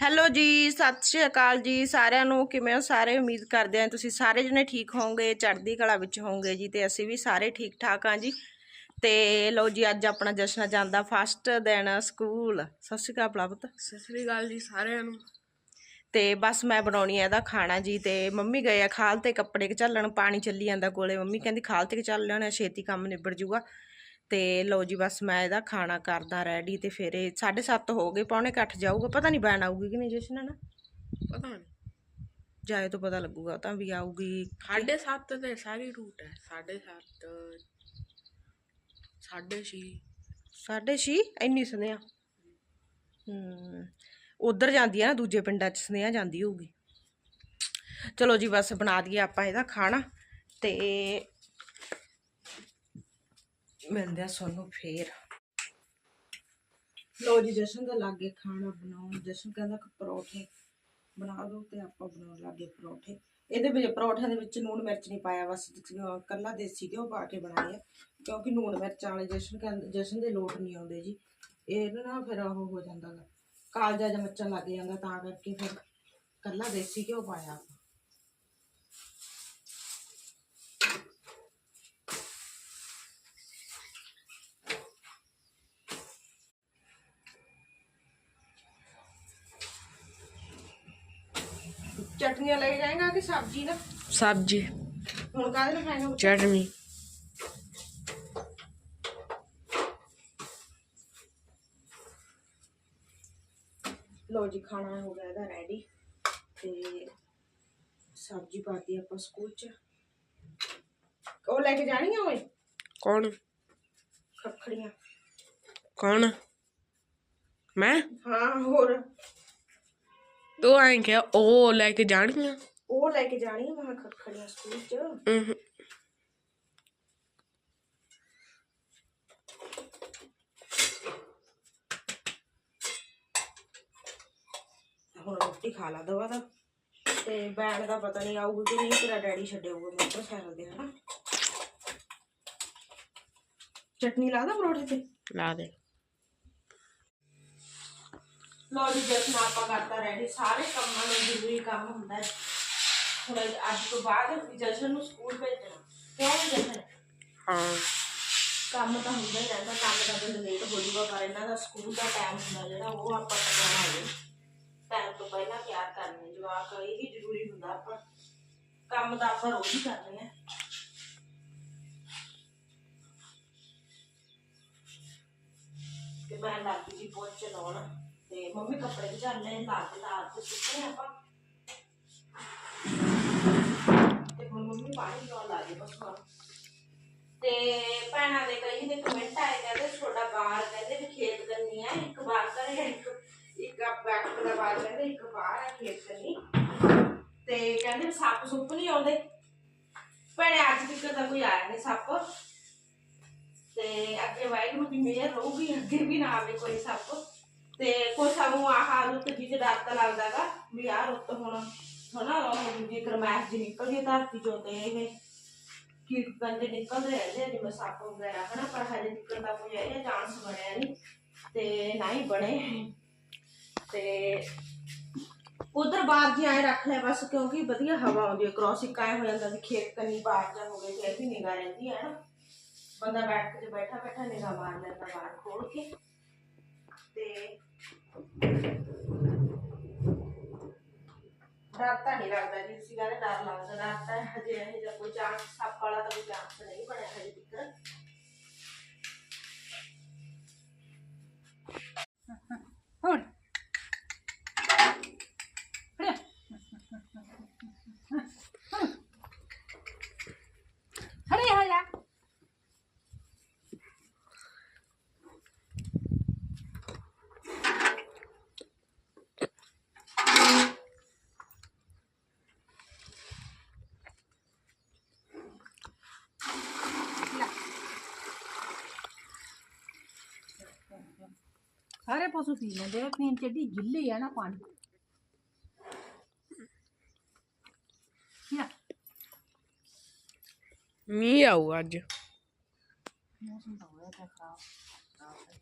Hello ਜੀ ਸਤਿ ਸ਼੍ਰੀ ਅਕਾਲ ਜੀ ਸਾਰਿਆਂ ਨੂੰ ਕਿਵੇਂ ਹੋ ਸਾਰੇ? ਉਮੀਦ ਕਰਦੇ ਹਾਂ ਤੁਸੀਂ ਸਾਰੇ ਜਣੇ ਠੀਕ ਹੋਵੋਗੇ ਚੜ੍ਹਦੀ ਕਲਾ ਵਿੱਚ ਹੋਵੋਗੇ ਜੀ ਤੇ ਅਸੀਂ ਵੀ ਸਾਰੇ ਠੀਕ ਠਾਕ ਹਾਂ ਜੀ। ਤੇ ਲਓ ਜੀ ਅੱਜ ਆਪਣਾ ਜਸ਼ਨ ਜਾਂਦਾ ਫਸਟ ਦਿਨ ਸਕੂਲ ਸਤਿ ਸ਼੍ਰੀ ਅਕਾਲ ਪਲਬਤ ਸਤਿ ਸ੍ਰੀ ਅਕਾਲ ਜੀ ਸਾਰਿਆਂ ਨੂੰ। ਤੇ ਬਸ ਮੈਂ ਬਣਾਉਣੀ ਆ ਇਹਦਾ ਖਾਣਾ ਜੀ ਤੇ ਮੰਮੀ ਗਏ ਆ ਖਾਲ ਤੇ ਕੱਪੜੇ ਝੱਲਣ ਪਾਣੀ ਚੱਲੀ ਜਾਂਦਾ ਕੋਲੇ। ਮੰਮੀ ਕਹਿੰਦੀ ਖਾਲ ਤੇ ਚੱਲ ਲੈਣਾ ਛੇਤੀ ਕੰਮ ਨਿਬੜ ਜੂਗਾ। ਤੇ ਲਓ ਜੀ ਬਸ ਮੈਂ ਇਹਦਾ ਖਾਣਾ ਕਰਦਾ ਰੈਡੀ ਤੇ ਫਿਰ ਇਹ 7:30 ਹੋ ਗਏ ਪੌਣੇ ਅੱਠ ਜਾਊਗਾ ਪਤਾ ਨਹੀਂ ਬੈਣ ਆਊਗੀ ਕਿ ਨਹੀਂ ਜਸ਼ਨ ਨਾ ਪਤਾ ਨਹੀਂ। ਜਾਏ ਤਾਂ ਪਤਾ ਲੱਗੂਗਾ ਤਾਂ ਵੀ ਆਊਗੀ ਸਾਢੇ ਸੱਤ ਤੇ ਸਾਰੀ ਰੂਟ ਹੈ ਸਾਢੇ ਸੱਤ ਸਾਢੇ ਛੇ। ਸਾਢੇ ਛੇ? ਇੰਨੀ ਸੁਨੇਹਾ। ਹੂੰ ਉਧਰ ਜਾਂਦੀ ਆ ਨਾ ਦੂਜੇ ਪਿੰਡਾਂ 'ਚ ਸੁਨੇਹਾ ਜਾਂਦੀ ਹੋਊਗੀ। ਚਲੋ ਜੀ ਬਸ ਬਣਾ ਦਈਏ ਆਪਾਂ ਇਹਦਾ ਖਾਣਾ ਤੇ ਮਿਲਦੇ ਆ ਸੋਨੂੰ ਫੇਰ। ਲੋ ਜੀ, ਜਸ਼ਨ ਦਾ ਲਾਗੇ ਖਾਣਾ ਬਣਾਉਣ। ਜਸ਼ਨ ਕਹਿੰਦਾ ਕਿ ਪਰੌਠੇ ਬਣਾ ਦਿਓ ਤੇ ਆਪਾਂ ਬਣਾਉਣ ਲੱਗੇ ਪਰੌਠੇ। ਇਹਦੇ ਵਿੱਚ ਪਰੌਠਿਆਂ ਦੇ ਵਿੱਚ ਨੂਣ ਮਿਰਚ ਨਹੀਂ ਪਾਇਆ, ਬਸ ਅਹ ਕੱਲਾ ਦੇਸੀ ਘਿਓ ਪਾ ਕੇ ਬਣਾਏ ਆ, ਕਿਉਂਕਿ ਨੂਣ ਮਿਰਚ ਵਾਲੇ ਜਸ਼ਨ ਕਹਿੰਦੇ, ਜਸ਼ਨ ਦੇ ਲੋਟ ਨਹੀਂ ਆਉਂਦੇ ਜੀ। ਇਹ ਨਾ ਫਿਰ ਉਹ ਹੋ ਜਾਂਦਾ ਗਾ ਕਾਲਜਾ ਜਾਂ ਮੱਚਣ ਲੱਗ ਜਾਂਦਾ, ਤਾਂ ਕਰਕੇ ਫਿਰ ਕੱਲਾ ਦੇਸੀ ਘਿਓ ਪਾਇਆ। ਆਪਾਂ ਚਟਨੀਆਂ ਲੈ ਜਾਏਗਾ ਕਿ ਸਬਜ਼ੀ ਨਾ ਸਬਜ਼ੀ। ਹੁਣ ਕਾਹਦੇ ਨਾਲ ਖਾਏਗਾ? ਚਟਨੀ। ਲੋ ਜੀ ਖਾਣਾ ਹੋ ਗਿਆ ਇਹਦਾ ਰੈਡੀ ਤੇ ਸਬਜ਼ੀ ਪਾਤੀ ਆਪਾਂ ਸਕੂਲ ਚ। ਉਹ ਲੈ ਕੇ ਜਾਣੀ ਆ ਓਏ? ਕੌਣ? ਖੱਖੜੀਆਂ। ਕੌਣ? ਮੈਂ? ਹਾਂ ਹੋਰ। ਤੂੰ ਐਂ ਕਿ ਉਹ ਲੈ ਕੇ ਜਾਣੀ ਆ ਉਹ ਲੈ ਕੇ ਜਾਣੀ ਆ ਮੈਂ ਕਿਹਾ ਖੱਖੜੀਆਂ ਸਕੂਲ ਚ। ਹੁਣ ਰੋਟੀ ਖਾ ਲਾ ਦਵਾ ਦਾ ਤੇ ਬੈਣ ਦਾ ਪਤਾ ਨਹੀਂ ਆਊਗਾ ਕਿ ਨਹੀਂ ਤੇਰਾ ਡੈਡੀ ਛੱਡੇਊਗਾ ਮੋਟਰਸਾਈਕਲ ਦੇ ਹਨਾ? ਚਟਨੀ ਲਾ ਦਾ ਪਰੌਠੇ ਤੇ। ਲਾ ਦੇ। ਲੋ ਜੀ ਜਸ਼ਨ ਆਪਾਂ ਕਰਤਾ ਰੈਡੀ ਸਾਰੇ ਕੰਮਾਂ ਨੂੰ ਜ਼ਰੂਰੀ ਕੰਮ ਹੁੰਦਾ ਹੈ। ਹੁਣ ਅੱਜ ਤੋਂ ਬਾਅਦ ਜਸ਼ਨ ਨੂੰ ਸਕੂਲ ਭੇਜਣਾ। ਕਿਉਂ ਜਸ਼ਨ ਹਾਂ। ਕੰਮ ਤਾਂ ਹੁੰਦਾ ਹੀ ਰਹਿੰਦਾ ਕੰਮ ਦਾ ਦਿਨ ਲੇਟ ਹੋ ਜਾਊਗਾ ਪਰ ਇਹਨਾਂ ਦਾ ਸਕੂਲ ਦਾ ਟਾਈਮ ਹੁੰਦਾ ਜਿਹੜਾ ਉਹ ਆਪਾਂ ਟਿਕਾਣਾ ਹੋਵੇ ਟਾਈਮ ਤੋਂ ਪਹਿਲਾਂ ਤਿਆਰ ਕਰਨੇ ਜਵਾਕ ਇਹ ਵੀ ਜ਼ਰੂਰੀ ਹੁੰਦਾ ਆਪਾਂ। ਕੰਮ ਤਾਂ ਆਪਾਂ ਰੋਜ਼ ਹੀ ਕਰਨੇ ਆ। ਤੇ ਮੈਂ ਲੱਗ ਗਈ ਪੋਚ ਲਾਉਣ ਤੇ ਮੰਮੀ ਕੱਪੜੇ ਵੀ ਚੱਲ ਲਾ ਕੇ ਲਾ ਕੇ ਸੁੱਕਣੇ ਆਪਾਂ। ਤੇ ਹੁਣ ਮੰਮੀ ਪਾਣੀ ਲਾਉਣ ਲਾ ਬਸ ਹੁਣ। ਤੇ ਭੈਣਾਂ ਦੇ ਕਈ ਦੇ ਕਮੈਂਟ ਆਏ, ਕਹਿੰਦੇ ਤੁਹਾਡਾ ਬਾਹਰ ਕਹਿੰਦੇ ਵੀ ਖੇਤ ਕਰਨੀ ਆ, ਇੱਕ ਬਾਹਰ ਕਰੇ ਇੱਕ ਇੱਕ ਬੈਕ ਦਾ ਬਾਹਰ ਕਹਿੰਦੇ ਇੱਕ ਬਾਹਰ ਆ ਖੇਤ ਕਰਨੀ। ਤੇ ਕਹਿੰਦੇ ਸੱਪ ਸੁੱਪ ਨਹੀਂ ਆਉਂਦੇ। ਭੈਣੇ, ਅੱਜ ਤੱਕ ਤਾਂ ਕੋਈ ਆਇਆ ਨਹੀਂ ਸੱਪ। ਤੇ ਅੱਗੇ ਵਾਹਿਗੁਰੂ ਦੀ ਮਿਹਰ ਰਹੂਗੀ, ਅੱਗੇ ਵੀ ਨਾ ਆਵੇ ਕੋਈ ਸੱਪ। ਤੇ ਕੋਈ ਸਾਨੂੰ ਆਹ ਰੁੱਤ ਜੀ ਤੇ ਡਰ ਤਾਂ ਲੱਗਦਾਗਾ ਵੀ ਆਹ ਰੁੱਤ ਹੁਣ ਹਨਾ ਉਹ ਦੂਜੀ ਕਰਮੈਸ਼ ਜੀ ਨਿਕਲਦੀ ਹੈ ਧਰਤੀ ਚੋਂ ਤੇ ਇਹ ਕੀਟ ਕੰਦੇ ਨਿਕਲਦੇ ਰਹਿੰਦੇ ਆ ਜਿਵੇਂ ਸੱਪ ਵਗੈਰਾ ਹਨਾ ਪਰ ਹਜੇ ਨਿਕਲਣ ਦਾ ਕੋਈ ਇਹ ਚਾਂਸ ਬਣਿਆ ਨਹੀਂ ਤੇ ਨਾ ਹੀ ਬਣੇ ਤੇ ਉਧਰ ਬਾਹਰ ਜੀ ਆਏ ਰੱਖ ਲਿਆ ਬਸ ਕਿਉਂਕਿ ਵਧੀਆ ਹਵਾ ਆਉਂਦੀ ਹੈ ਕ੍ਰੋਸਿੰਗ ਆਏ ਹੋ ਜਾਂਦਾ ਵੀ ਖੇਤ ਕੰਨੀ ਬਾਹਰ ਜਾ ਹੋਵੇ ਤੇ ਇਹਦੀ ਨਿਗਾਹ ਰਹਿੰਦੀ ਹੈ ਨਾ ਬੰਦਾ ਬੈਠ ਕੇ ਬੈਠਾ ਬੈਠਾ ਨਿਗਾਹ ਮਾਰ ਲੈਂਦਾ ਬਾਹਰ ਖੋਲ ਕੇ ਤੇ ਡਰ ਤਾਂ ਨਹੀਂ ਲੱਗਦਾ ਜੀ, ਤੁਸੀਂ ਕਹਿੰਦੇ ਡਰ ਲੱਗਦਾ, ਡਰ ਤਾਂ ਹਜੇ ਇਹ ਜਿਹਾ ਕੋਈ ਚਾਂਸ, ਸੱਪ ਵਾਲਾ ਤਾਂ ਕੋਈ ਚਾਂਸ ਨਹੀਂ ਬਣਿਆ ਹਜੇ ਤੱਕ ਹੁਣ ਹਰੇ ਹੋ ਜਾ ਸਾਰੇ ਪਸ਼ੂ ਪੀ ਲੈਂਦੇ ਆ ਪੀਣ ਚੱਡੀ ਗਿੱਲੀ ਆ ਨਾ ਪਾਣੀ। ਯਾ। ਮੀਂਹ ਆਊ ਅੱਜ। ਮੌਸਮ ਤਾਂ ਹੋਇਆ ਤਾਂ ਖਰਾਬ। ਖਰਾਬ ਹੈ।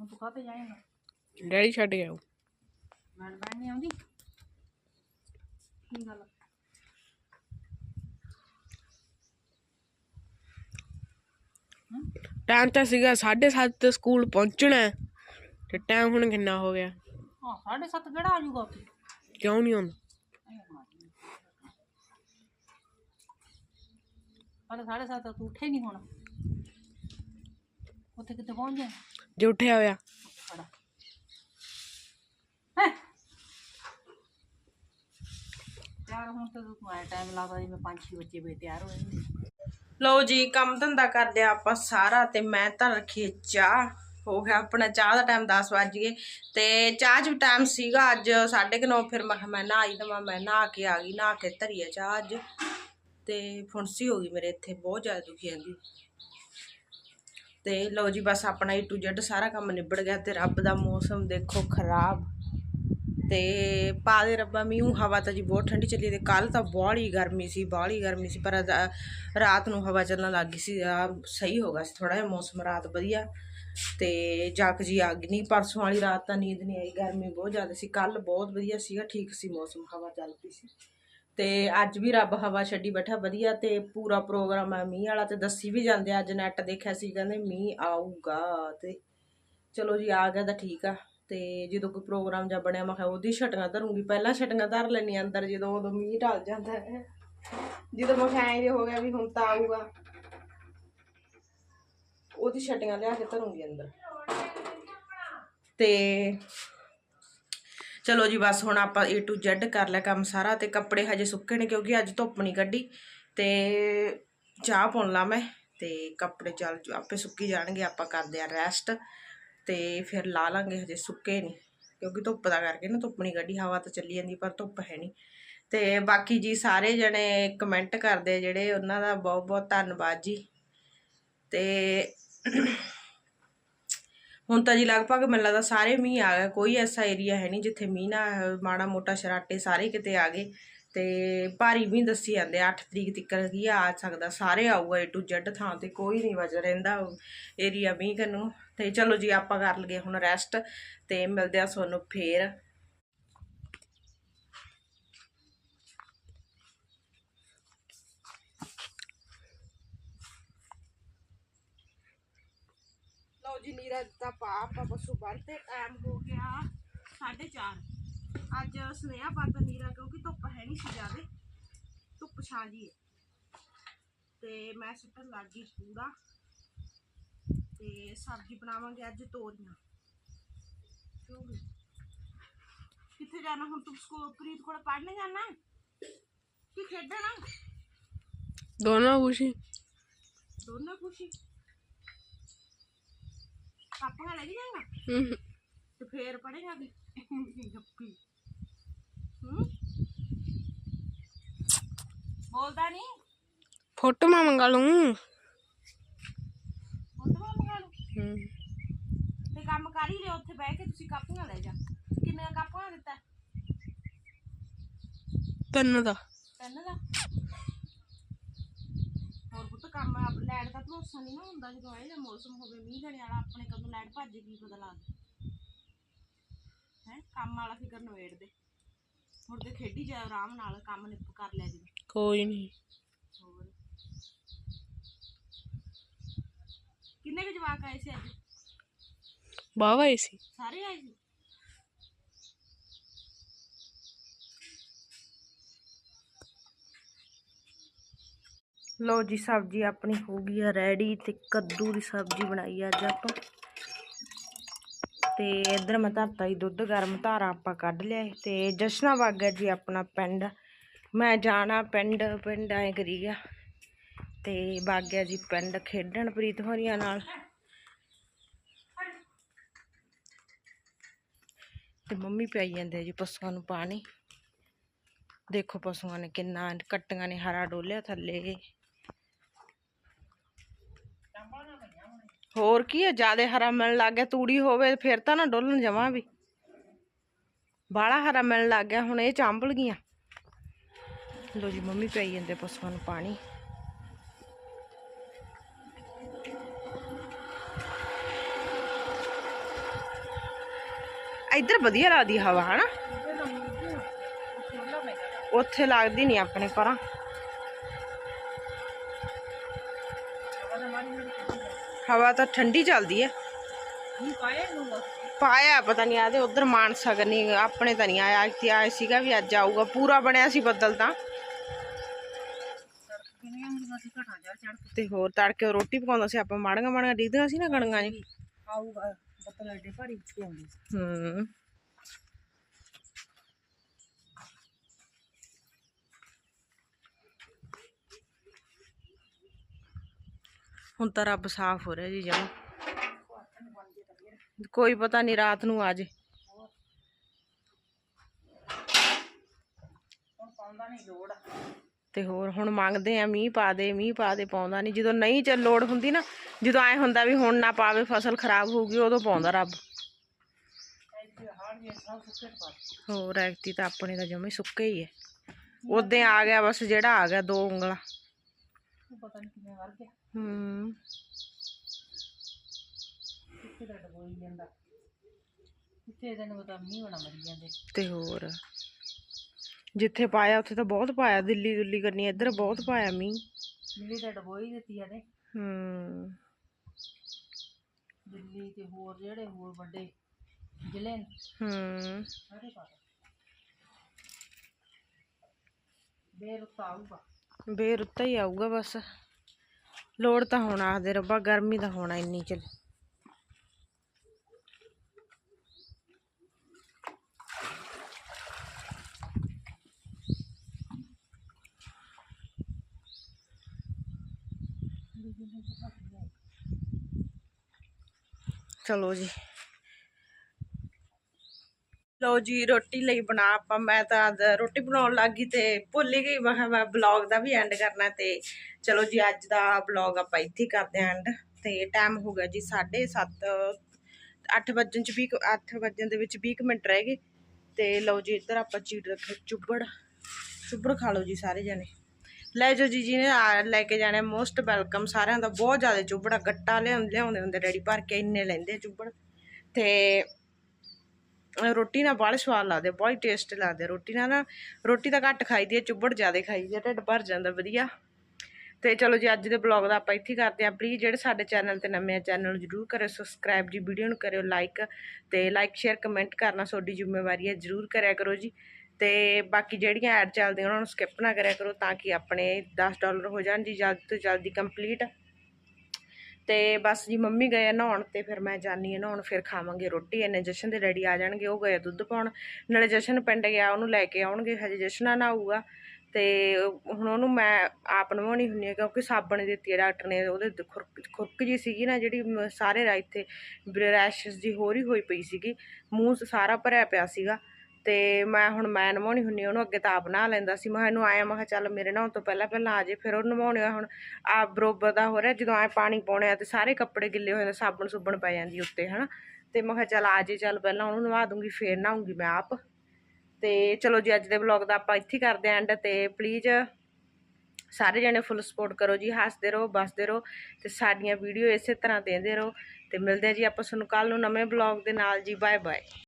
ਹੁਣ ਤੂੰ ਕਾਹਤੇ ਜਾਏਗਾ? ਡੈਡੀ ਛੱਡ ਗਿਆ ਉਹ। ਮੈਂ ਨਹੀਂ ਆਉਂਦੀ? ਕੀ ਗੱਲ? ਟਾਈਮ ਤਾਂ ਸੀਗਾ 7:30 ਤੇ ਸਕੂਲ ਪਹੁੰਚਣਾ ਹੈ। ਤੇ ਟਾਈਮ ਹੁਣ ਕਿੰਨਾ ਹੋ ਗਿਆ? ਹਾਂ ਸਾਢੇ ਸੱਤ ਕਿਹੜਾ ਆ ਜਾਊਗਾ ਉੱਥੇ? ਕਿਉਂ ਨਹੀਂ ਤੂੰ ਉੱਠੇ ਹੋਣਾ। ਉੱਥੇ ਕਿੱਥੇ ਪਹੁੰਚ ਜਾਏ? ਜੇ ਉੱਠਿਆ ਹੋਇਆ। ਖੜਾ। ਹੈ? ਯਾਰ ਹੁਣ ਤਾਂ ਤੂੰ ਆਇਆ ਟਾਈਮ ਲਾਦਾ ਜਿਵੇਂ ਪੰਜ ਛੇ ਬੱਚੇ ਬੇ ਤਿਆਰ ਹੋਏ ਨੇ ਲਓ ਜੀ, ਕੰਮ ਧੰਦਾ ਕਰਦੇ ਆ ਆਪਾਂ ਸਾਰਾ ਤੇ ਮੈਂ ਤਾਂ ਰੱਖੀ ਚਾਹ। ਹੋ ਗਿਆ ਆਪਣਾ ਚਾਹ ਦਾ ਟਾਈਮ 10 ਵੱਜ ਗਏ ਤੇ ਚਾਹ ਚ ਟਾਈਮ ਸੀਗਾ ਅੱਜ 9:30 ਫਿਰ ਮੈਂ ਕਿਹਾ ਮੈਂ ਨਹਾਈ ਦਵਾਂ, ਮੈਂ ਨਹਾ ਕੇ ਆ ਗਈ, ਨਹਾ ਕੇ ਧਰੀ ਆ ਚਾਹ ਅੱਜ। ਤੇ ਫੁੰਸੀ ਹੋ ਗਈ ਮੇਰੇ ਇੱਥੇ, ਬਹੁਤ ਜ਼ਿਆਦਾ ਦੁਖੀ ਜਾਂਦੀ ਤੇ ਲਓ ਜੀ, ਬਸ ਆਪਣਾ ਈ ਟੂ ਜ਼ੈਡ ਸਾਰਾ ਕੰਮ ਨਿਬੜ ਗਿਆ ਤੇ ਰੱਬ ਦਾ ਮੌਸਮ ਦੇਖੋ ਖਰਾਬ। ਤੇ ਪਾ ਦੇ ਰੱਬਾ ਮੀਂਹ ਹਵਾ ਤਾਂ ਜੀ ਬਹੁਤ ਠੰਡੀ ਚੱਲੀ ਤੇ ਕੱਲ ਤਾਂ ਬਾਹਲੀ ਗਰਮੀ ਸੀ ਬਾਹਲੀ ਗਰਮੀ ਸੀ, ਪਰ ਰਾਤ ਨੂੰ ਹਵਾ ਚੱਲਣ ਲੱਗ ਗਈ ਸੀ ਸਹੀ ਹੋ ਗਿਆ ਸੀ ਥੋੜਾ ਜਿਹਾ ਮੌਸਮ ਰਾਤ ਵਧੀਆ ਤੇ ਜੱਕ ਜੀ ਆ ਗਈ ਨਹੀਂ ਪਰਸੋਂ ਵਾਲੀ ਰਾਤ ਤਾਂ ਨੀਂਦ ਨਹੀਂ ਆਈ, ਗਰਮੀ ਬਹੁਤ ਜ਼ਿਆਦਾ ਸੀ ਕੱਲ ਬਹੁਤ ਵਧੀਆ ਸੀਗਾ, ਠੀਕ ਸੀ ਮੌਸਮ, ਹਵਾ ਚੱਲ ਪਈ ਸੀ ਤੇ ਅੱਜ ਵੀ ਰੱਬ ਹਵਾ ਛੱਡੀ ਬੈਠਾ ਵਧੀਆ ਤੇ ਪੂਰਾ ਪ੍ਰੋਗਰਾਮ ਹੈ ਮੀਂਹ ਵਾਲਾ ਤੇ ਦੱਸੀ ਵੀ ਜਾਂਦੇ ਅੱਜ ਨੈਟ ਦੇਖਿਆ ਸੀ, ਕਹਿੰਦੇ ਮੀਂਹ ਆਊਗਾ ਤੇ ਚਲੋ ਜੀ ਆ ਗਿਆ ਤਾਂ ਠੀਕ ਆ। ਤੇ ਜਦੋਂ ਕੋਈ ਪ੍ਰੋਗਰਾਮ ਜਾਂ ਬਣਿਆ, ਮੈਂ ਕਿਹਾ ਉਹਦੀ ਛਟੀਆਂ ਧਰੂੰਗੀ। ਪਹਿਲਾਂ ਛਟੀਆਂ ਧਰ ਲੈਣੀ ਅੰਦਰ, ਜਦੋਂ ਉਦੋਂ ਮੀਂਹ ਢਲ ਜਾਂਦਾ ਹੈ। ਜਦੋਂ ਮੈਂ ਕਿਹਾ ਐਂ ਹੋ ਗਿਆ ਵੀ ਹੁਣ ਤਾਂ ਆਊਗਾ, ਉਹਦੀ ਛਟੀਆਂ ਲਿਆ ਕੇ ਧਰੂੰਗੀ ਅੰਦਰ। ਤੇ ਚਲੋ ਜੀ, ਬਸ ਹੁਣ ਆਪਾਂ A to Z ਕਰ ਲਿਆ ਕੰਮ ਸਾਰਾ, ਤੇ ਕੱਪੜੇ ਹਜੇ ਸੁੱਕੇ ਨੇ ਕਿਉਂਕਿ ਅੱਜ ਧੁੱਪ ਨਹੀਂ ਕੱਢੀ। ਤੇ ਚਾਹ ਪਾਉਣ ਲਾ ਮੈਂ, ਤੇ ਕੱਪੜੇ ਚੱਲ, ਆਪੇ ਸੁੱਕੀ ਜਾਣਗੇ, ਆਪਾਂ ਕਰਦੇ ਆ ਰੈਸਟ ਤੇ ਫਿਰ ਲਾ ਲਾਂਗੇ ਹਜੇ ਸੁੱਕੇ ਨਹੀਂ, ਕਿਉਂਕਿ ਧੁੱਪ ਦਾ ਕਰਕੇ ਨਾ ਧੁੱਪ ਨਹੀਂ ਕੱਢੀ, ਹਵਾ ਤਾਂ ਚੱਲੀ ਜਾਂਦੀ ਪਰ ਧੁੱਪ ਹੈ ਨਹੀਂ। ਤੇ ਬਾਕੀ ਜੀ ਸਾਰੇ ਜਣੇ ਕਮੈਂਟ ਕਰਦੇ ਜਿਹੜੇ, ਉਹਨਾਂ ਦਾ ਬਹੁਤ ਬਹੁਤ ਧੰਨਵਾਦ ਜੀ। ਤੇ ਹੁਣ ਤਾਂ ਜੀ ਲਗਭਗ ਮੈਨੂੰ ਲੱਗਦਾ ਸਾਰੇ ਮੀਂਹ ਆ ਗਏ ਕੋਈ ਐਸਾ ਏਰੀਆ ਹੈ ਨਹੀਂ ਜਿੱਥੇ ਮੀਂਹ ਨਾ ਮਾੜਾ ਮੋਟਾ ਸ਼ਰਾਟੇ ਸਾਰੇ ਕਿਤੇ ਆ ਗਏ। ਤੇ ਭਾਰੀ ਵੀ ਦੱਸੀ ਜਾਂਦੇ 8 ਤਰੀਕ ਤੱਕ ਕੀ ਆ ਸਕਦਾ, ਸਾਰੇ ਆਊਗਾ ਏ ਟੂ ਜ਼ੈਡ ਥਾਂ ਤੇ, ਕੋਈ ਨਹੀਂ ਵਜ ਰਹਿੰਦਾ ਏਰੀਆ ਮੀਂਹ ਕਨੂੰ। ਤੇ ਚਲੋ ਜੀ, ਆਪਾਂ ਕਰ ਲਈਏ ਹੁਣ ਰੈਸਟ ਤੇ ਮਿਲਦੇ ਆ ਤੁਹਾਨੂੰ ਫੇਰ। ਲਓ ਜੀ ਨੀਰਜ ਦਾ ਪਾਪ ਪਸ਼ੂ ਬੰਨਤੇ ਟਾਈਮ ਹੋ ਗਿਆ 4:30 ਅੱਜ ਸੁਨੇਹਾ ਪਾਤਾ ਨੀਰਾ ਕਿਉਂਕਿ ਧੁੱਪ ਹੈ ਨਹੀਂ ਸੀ ਜ਼ਿਆਦੇ ਧੁੱਪ ਛਾ ਜੀ ਹੈ। ਤੇ ਮੈਂ ਸੁੱਟਣ ਲੱਗ ਗਈ ਪੂਰਾ ਤੇ ਸਬਜ਼ੀ ਬਣਾਵਾਂਗੇ ਅੱਜ ਤੋਰੀਆਂ। ਕਿਉਂ ਵੀ? ਕਿੱਥੇ ਜਾਣਾ ਹੁਣ ਤੂੰ ਸਕੂਲ ਪ੍ਰੀਤ ਕੋਲ ਪੜ੍ਹਨੇ ਜਾਣਾ? ਹੈ? ਕਿ ਖੇਡਣਾ? ਦੋਨੋਂ ਖੁਸ਼ੀ। ਦੋਨੋਂ ਖੁਸ਼ੀ? ਪਾਪਾ ਲੈ ਕੇ ਜਾਏਗਾ? ਹਮ, ਤੇ ਫੇਰ ਪੜੇਗਾ ਵੀ? ਗੱਪੀ ਹੂੰ ਬੋਲਦਾ ਨਹੀਂ ਫੋਟੋ ਮੈਂ ਮੰਗਾ ਲੂੰ ਫੋਟੋ ਮੰਗਾ ਲਓ ਹਮ, ਤੇ ਕੰਮ ਕਰ ਹੀ ਲਿਓ ਉੱਥੇ ਬਹਿ ਕੇ ਤੁਸੀਂ ਕਾਪੀਆਂ ਲੈ ਜਾ। ਕਿੰਨੇ ਕਾਪੀਆਂ ਦਿੱਤਾ? ਤਿੰਨ ਦਾ। ਤਿੰਨ ਦਾ? ਹੋਰ ਪੁੱਤ ਕੰਮ ਲੈਣ ਦਾ ਭਰੋਸਾ ਨਹੀਂ ਨਾ ਹੁੰਦਾ ਜਦੋਂ ਇਹ ਜਿਹਾ ਮੌਸਮ ਹੋਵੇ ਮੀਂਹ ਧਣੇ ਵਾਲਾ ਆਪਣੇ ਕਦੋਂ ਲੈਟ ਭੱਜ ਗਈ ਪਤਾ ਲੱਗਦਾ ਹੈ ਕੰਮ ਵਾਲਾ ਫਿਕਰ ਨਵੇੜ ਦੇ ਮੁੜ ਕੇ ਖੇਡੀ ਜਾ ਆਰਾਮ ਨਾਲ ਕੰਮ ਨਿਪ ਕਰ ਲਿਆ ਜੀ ਕੋਈ ਨਹੀਂ। ਹੋਰ? ਕਿੰਨੇ ਕੁ ਜਵਾਕ ਆਏ ਸੀ ਅੱਜ? ਬਾਵਾ ਸੀ। ਸਾਰੇ ਆਏ ਸੀ? ਲੋ ਜੀ ਸਬਜ਼ੀ ਆਪਣੀ ਹੋ ਗਈ ਆ ਰੈਡੀ ਤੇ ਕੱਦੂ ਦੀ ਸਬਜ਼ੀ ਬਣਾਈ ਆ ਅੱਜ ਆਪਾਂ। ਤੇ ਇੱਧਰ ਮੈਂ ਧਰਤਾ ਜੀ ਦੁੱਧ, ਗਰਮ ਧਾਰਾ ਆਪਾਂ ਕੱਢ ਲਿਆ ਤੇ ਜਸ਼ਨਾ ਵਗ ਜੀ ਆਪਣਾ ਪਿੰਡ। ਮੈਂ ਜਾਣਾ ਪਿੰਡ ਪਿੰਡ ਐ ਕਰੀ ਗਿਆ ਤੇ ਵਗ ਜੀ ਪਿੰਡ ਖੇਡਣ ਪ੍ਰੀਤ ਹੋਰੀਆਂ ਨਾਲ। ਤੇ ਮੰਮੀ ਪਿਆਈ ਜਾਂਦੇ ਆ ਜੀ ਪਸ਼ੂਆਂ ਨੂੰ ਪਾਣੀ। ਦੇਖੋ ਪਸ਼ੂਆਂ ਨੇ ਕਿੰਨਾ ਕੱਟੀਆਂ ਨੇ ਹਰਾ ਡੋਲਿਆ ਥੱਲੇ। ਹੋਰ ਕੀ ਹੈ ਜਿਆਦੇ ਹਰਾ ਮਿਲਣ ਲੱਗ ਗਿਆ ਤੂੜੀ ਹੋਵੇ ਫਿਰ ਤਾਂ ਨਾ ਡੋਲਣ ਜਮਾ ਵੀ। ਬਾਲਾ ਹਰਾ ਮਿਲਣ ਲੱਗ ਗਿਆ ਹੁਣ ਇਹ ਚਾਂਬਲ ਗਈਆਂ। ਲੋ ਜੀ ਮੰਮੀ ਪਿਆਈ ਜਾਂਦੇ ਪਸ਼ੂਆਂ ਨੂੰ ਪਾਣੀ। ਇੱਧਰ ਵਧੀਆ ਲੱਗਦੀ ਹਵਾ ਹਨਾ? ਇਹ ਤਾਂ ਖੁੱਲਾ ਮੈਂ ਉੱਥੇ ਲੱਗਦੀ ਨਹੀਂ ਆਪਣੇ ਪਰਾਂ ਹਵਾ ਮਾਰੀ ਮੇਰੀ ਹਵਾ ਤਾਂ ਠੰਡੀ ਚੱਲਦੀ ਹੈ ਨਹੀਂ ਪਾਇਆ ਨੂੰ ਬਸ ਪਾਇਆ ਪਤਾ ਨਹੀਂ ਆਦੇ ਉਧਰ ਮਾਨਸਾ ਕਰਨੀ ਆਪਣੇ ਤਾਂ ਨਹੀਂ ਆਇਆ ਇੱਥੇ ਆਇਆ ਸੀਗਾ ਵੀ ਅੱਜ ਆਊਗਾ ਪੂਰਾ ਬਣਿਆ ਸੀ ਬੱਦਲ ਤਾਂ ਸੜਕ ਕਿਵੇਂ ਆਉਂਦੀ ਸੀ ਘਟਾ ਜਾ ਚੜ ਕੇ ਤੇ ਹੋਰ ਤੜਕੇ ਉਹ ਰੋਟੀ ਪਕਾਉਂਦਾ ਸੀ ਆਪਾਂ ਮਾੜੀਆਂ ਮਾੜੀਆਂ ਡਿੱਗਦੀਆਂ ਸੀ ਨਾ ਕਣੀਆਂ ਜੀ ਆਊਗਾ ਬੱਤਲ ਐਡੇ ਭਾਰੀ ਉੱਚੇ ਆਉਂਦੀ ਸੀ ਹੂੰ ਹੁਣ ਤਾਂ ਰੱਬ ਸਾਫ਼ ਹੋ ਰਿਹਾ ਜੀ ਜਮ ਕੋਈ ਪਤਾ ਨਹੀਂ ਰਾਤ ਨੂੰ ਆ ਜੇ। ਤੇ ਹੋਰ ਹੁਣ ਮੰਗਦੇ ਆ ਮੀਂਹ ਪਾ ਦੇ, ਮੀਂਹ ਪਾ ਦੇ, ਪਾਉਂਦਾ ਨਹੀਂ। ਜਦੋਂ ਨਹੀਂ ਚੱਲ ਲੋੜ ਹੁੰਦੀ ਨਾ, ਜਦੋਂ ਐ ਹੁੰਦਾ ਵੀ ਹੁਣ ਨਾ ਪਾਵੇ, ਫਸਲ ਖਰਾਬ ਹੋਊਗੀ, ਉਦੋਂ ਪਾਉਂਦਾ ਰੱਬ। ਹੋਰ ਐਕਤੀ ਤਾਂ ਆਪਣੇ ਤਾਂ ਜਮੇ ਸੁੱਕੇ ਹੀ ਐ। ਉਦੋਂ ਆ ਗਿਆ ਬਸ ਜਿਹੜਾ ਆ ਗਿਆ, ਦੋ ਉਂਗਲਾਂ। ਪਤਾ ਨਹੀਂ ਕਿਵੇਂ ਵਰ ਗਿਆ। ਹੂੰ। ਕਿੱਥੇ ਦਾ ਡਬੋਈ ਜਾਂਦਾ। ਕਿੱਥੇ ਤੈਨੂੰ ਪਤਾ ਮੀਂਹ ਹੋਣਾ ਮਰੀ ਜਾਂਦੇ। ਤੇ ਹੋਰ। ਜਿੱਥੇ ਪਾਇਆ ਉੱਥੇ ਤਾਂ ਬਹੁਤ ਪਾਇਆ। ਦਿੱਲੀ ਦੁੱਲੀ ਕਰਨੀ ਇੱਧਰ ਬਹੁਤ ਪਾਇਆ ਮੀਂਹ। ਦਿੱਲੀ ਤਾਂ ਡਬੋਈ ਦਿੱਤੀ ਆ ਤੇ। ਹੂੰ। ਦਿੱਲੀ ਤੇ ਹੋਰ ਜਿਹੜੇ ਹੋਰ ਵੱਡੇ ਜ਼ਿਲ੍ਹੇ ਨੇ ਹੂੰ। ਸਾਰੇ ਪਾਸੇ। ਬੇਰੁੱਤਾ ਆਊਗਾ। ਬੇਰੁੱਤਾ ਹੀ ਆਊਗਾ ਬਸ। ਲੋੜ ਤਾਂ ਹੁਣ ਆਖਦੇ ਰੱਬਾ ਗਰਮੀ ਤਾਂ ਹੋਣਾ ਇੰਨੀ ਚੱਲ। ਚਲੋ ਜੀ। ਲਓ ਜੀ, ਰੋਟੀ ਲਈ ਬਣਾ ਆਪਾਂ। ਮੈਂ ਤਾਂ ਰੋਟੀ ਬਣਾਉਣ ਲੱਗੀ ਤੇ ਭੁੱਲ ਗਈ। ਮੈਂ ਕਿਹਾ ਮੈਂ ਬਲੌਗ ਦਾ ਵੀ ਐਂਡ ਕਰਨਾ ਤੇ ਚਲੋ ਜੀ, ਅੱਜ ਦਾ ਬਲੌਗ ਆਪਾਂ ਇੱਥੇ ਕਰਦੇ ਆਂ ਐਂਡ ਤੇ ਟਾਈਮ ਹੋ ਗਿਆ ਜੀ 7:30 8 ਵਜਣ ਚ 20 8 ਵਜਣ ਦੇ ਵਿੱਚ 20 ਕੁ ਮਿੰਟ ਰਹਿ ਗਏ। ਤੇ ਲਓ ਜੀ, ਇੱਧਰ ਆਪਾਂ ਚੀਟ ਰੱਖੇ ਚੁੱਬੜ ਚੁੱਬੜ ਖਾ ਲਓ ਜੀ ਸਾਰੇ ਜਣੇ। ਲੈ ਜੋ ਜੀ ਜੀ ਨੇ ਆ- ਲੈ ਕੇ ਜਾਣਾ ਮੋਸਟ ਵੈਲਕਮ ਸਾਰਿਆਂ ਦਾ। ਬਹੁਤ ਜ਼ਿਆਦਾ ਚੁੱਬੜਾ ਗੱਟਾ ਲਿਆਉਂ ਲਿਆਉਂਦੇ ਹੁੰਦੇ ਡੈਡੀ ਭਰ ਕੇ ਇੰਨੇ ਲੈਂਦੇ ਆ ਚੁੱਬੜ ਤੇ ਰੋਟੀ ਨਾਲ ਬੜਾ ਸਵਾਦ ਲੱਗਦੇ, ਬਹੁਤ ਟੇਸਟ ਲੱਗਦੇ। ਰੋਟੀ ਨਾਲ ਨਾ, ਰੋਟੀ ਤਾਂ ਘੱਟ ਖਾਈਦੀ ਹੈ, ਚੁੱਭੜ ਜ਼ਿਆਦਾ ਖਾਈਦੀ ਹੈ, ਢਿੱਡ ਭਰ ਜਾਂਦਾ, ਵਧੀਆ। ਤੇ ਚਲੋ ਜੀ, ਅੱਜ ਦੇ ਬਲੌਗ ਦਾ ਆਪਾਂ ਇੱਥੇ ਕਰਦੇ ਹਾਂ। ਪਲੀਜ਼ ਜਿਹੜੇ ਸਾਡੇ ਚੈਨਲ ਤੇ ਨਵੇਂ ਆ ਚੈਨਲ ਨੂੰ ਜਰੂਰ ਕਰਿਓ ਸਬਸਕ੍ਰਾਈਬ ਜੀ ਵੀਡੀਓ ਨੂੰ ਕਰਿਓ ਲਾਈਕ ਤੇ ਲਾਈਕ ਸ਼ੇਅਰ ਕਮੈਂਟ ਕਰਨਾ ਤੁਹਾਡੀ ਜ਼ਿੰਮੇਵਾਰੀ ਹੈ, ਜਰੂਰ ਕਰਿਆ ਕਰੋ ਜੀ। ਤੇ ਬਾਕੀ ਜਿਹੜੀਆਂ ਐਡ ਚੱਲਦੀਆਂ, ਉਹਨਾਂ ਨੂੰ ਸਕਿਪ ਨਾ ਕਰਿਆ ਕਰੋ ਤਾਂ ਕਿ ਆਪਣੇ 10 ਡਾਲਰ ਹੋ ਜਾਣ ਜੀ, ਜਲਦ ਤੋਂ ਜਲਦੀ ਕੰਪਲੀਟ ਤੇ ਬਸ ਜੀ ਮੰਮੀ ਗਏ ਨਹਾਉਣ ਤੇ ਫਿਰ ਮੈਂ ਜਾਨੀ ਆ ਨਹਾਉਣ, ਫਿਰ ਖਾਵਾਂਗੇ ਰੋਟੀ। ਇਹਨੇ ਜਸ਼ਨ ਦੇ ਡੈਡੀ ਆ ਜਾਣਗੇ, ਉਹ ਗਏ ਦੁੱਧ ਪਾਉਣ। ਨਾਲੇ ਜਸ਼ਨ ਪਿੰਡ ਗਿਆ, ਉਹਨੂੰ ਲੈ ਕੇ ਆਉਣਗੇ, ਹਜੇ ਜਸ਼ਨਾ ਨਹਾਊਗਾ। ਤੇ ਹੁਣ ਉਹਨੂੰ ਮੈਂ ਆਪ ਨਵਾਉਣੀ ਹੁੰਨੀ ਆ ਕਿਉਂਕਿ ਸਾਬਣ ਦਿੱਤੀ ਹੈ ਡਾਕਟਰ ਨੇ, ਉਹਦੇ ਖੁਰਕ ਖੁਰਕ ਜੀ ਸੀਗੀ ਨਾ ਜਿਹੜੀ ਸਾਰੇ ਰਾ ਇੱਥੇ ਰੈਸ਼ਸ ਜੀ ਹੋਰ ਹੀ ਹੋਈ ਪਈ ਸੀਗੀ। ਮੂੰਹ ਸਾਰਾ ਭਰਿਆ ਪਿਆ ਸੀਗਾ। ਤੇ ਮੈਂ ਹੁਣ ਮੈਂ ਨਵਾਉਣੀ ਹੁੰਨੀ ਆ, ਉਹਨੂੰ ਅੱਗੇ ਤਾਂ ਆਪ ਨਹਾ ਲੈਂਦਾ ਸੀ। ਮੈਂ ਇਹਨੂੰ ਆਇਆ, ਮੈਂ ਕਿਹਾ ਚੱਲ ਮੇਰੇ ਨਹਾਉਣ ਤੋਂ ਪਹਿਲਾਂ ਪਹਿਲਾਂ ਆ ਜੇ, ਫਿਰ ਉਹ ਨਵਾਉਣੇ ਆ। ਹੁਣ ਆ ਬਰੋਬਰ ਦਾ ਹੋ ਰਿਹਾ, ਜਦੋਂ ਆ ਪਾਣੀ ਪਾਉਣੇ ਆ ਤੇ ਸਾਰੇ ਕੱਪੜੇ ਗਿੱਲੇ ਹੋ ਜਾਂਦੇ ਸਾਬਣ ਸੁਬਣ ਪੈ ਜਾਂਦੀ ਉੱਤੇ, ਹਨਾ। ਤੇ ਮੈਂ ਕਿਹਾ ਚੱਲ ਆ ਜੇ, ਚੱਲ ਪਹਿਲਾਂ ਉਹਨੂੰ ਨਵਾ ਦੂੰਗੀ, ਫੇਰ ਨਹਾਉਂਗੀ ਮੈਂ ਆਪ। ਤੇ ਚਲੋ ਜੀ, ਅੱਜ ਦੇ ਵਲੌਗ ਦਾ ਆਪਾਂ ਇੱਥੇ ਕਰਦੇ ਆਂ ਐਂਡ ਤੇ। ਪਲੀਜ਼ ਸਾਰੇ ਜਣੇ ਫੁੱਲ ਸਪੋਰਟ ਕਰੋ ਜੀ, ਹੱਸਦੇ ਰਹੋ, ਬਸਦੇ ਰਹੋ ਤੇ ਸਾਡੀਆਂ ਵੀਡੀਓ ਇਸੇ ਤਰ੍ਹਾਂ ਦੇਂਦੇ ਰਹੋ। ਤੇ ਮਿਲਦੇ ਆ ਜੀ ਆਪਾਂ ਤੁਹਾਨੂੰ ਕੱਲ ਨੂੰ ਨਵੇਂ ਵਲੌਗ ਦੇ ਨਾਲ ਜੀ। Bye bye